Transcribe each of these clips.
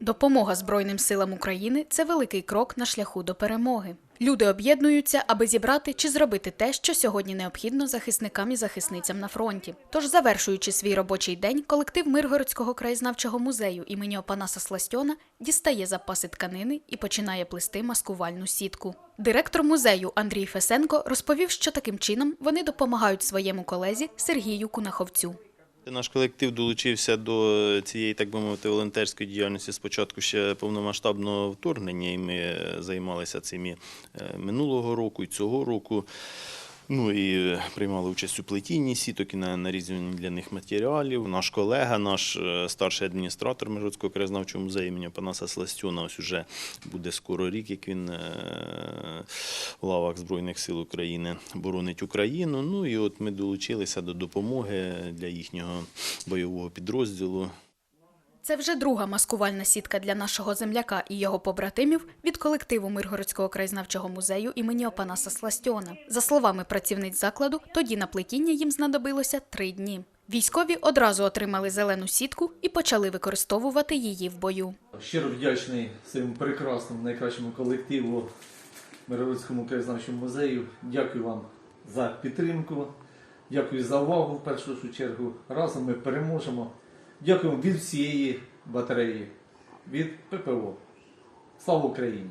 Допомога Збройним силам України це великий крок на шляху до перемоги. Люди об'єднуються, аби зібрати чи зробити те, що сьогодні необхідно захисникам і захисницям на фронті. Тож, завершуючи свій робочий день, колектив Миргородського краєзнавчого музею імені Опанаса Сластьона дістає запаси тканини і починає плести маскувальну сітку. Директор музею Андрій Фесенко розповів, що таким чином вони допомагають своєму колезі Сергію Кунаховцю. Наш колектив долучився до цієї, так би мовити, волонтерської діяльності спочатку ще повномасштабного вторгнення, і ми займалися цими е, минулого року і цього року. Ну і приймали участь у плетінні сіток і на нарізуванні для них матеріалів. Наш колега, наш е, старший адміністратор Миргородського краєзнавчого музею імені Панаса Сластюна, ось уже буде скоро рік, як він е, в лавах Збройних сил України боронить Україну. Ну і от ми долучилися до допомоги для їхнього бойового підрозділу. Це вже друга маскувальна сітка для нашого земляка і його побратимів від колективу Миргородського краєзнавчого музею імені Опанаса Сластьона. За словами працівниць закладу, тоді на плетіння їм знадобилося три дні. Військові одразу отримали зелену сітку і почали використовувати її в бою. Щиро вдячний своєму прекрасному, найкращому колективу Миргородському краєзнавчому музею. Дякую вам за підтримку. Дякую за увагу в першу чергу. Разом ми переможемо. Дякуємо від всієї батареї, від ППО. Слава Україні!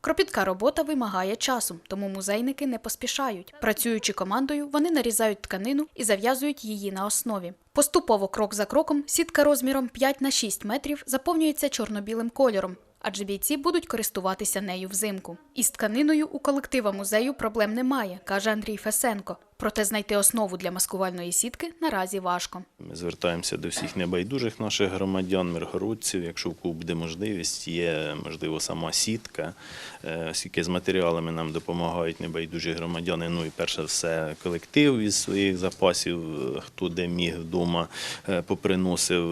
Кропітка робота вимагає часу, тому музейники не поспішають. Працюючи командою, вони нарізають тканину і зав'язують її на основі. Поступово, крок за кроком, сітка розміром 5 на 6 метрів заповнюється чорно-білим кольором. Адже бійці будуть користуватися нею взимку. Із тканиною у колектива музею проблем немає, каже Андрій Фесенко. Проте знайти основу для маскувальної сітки наразі важко. Ми звертаємося до всіх небайдужих наших громадян, миргородців. Якщо в кого буде можливість, є можливо сама сітка, е, оскільки з матеріалами нам допомагають небайдужі громадяни. Ну і перше все колектив із своїх запасів, е, хто де міг вдома е, поприносив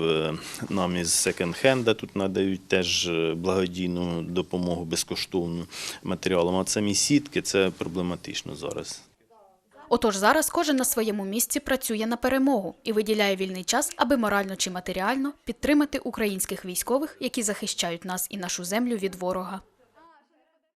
нам із секонд-хенда. Тут надають теж благодійну допомогу безкоштовну матеріалам. А самі сітки це проблематично зараз. Отож зараз кожен на своєму місці працює на перемогу і виділяє вільний час, аби морально чи матеріально підтримати українських військових, які захищають нас і нашу землю від ворога.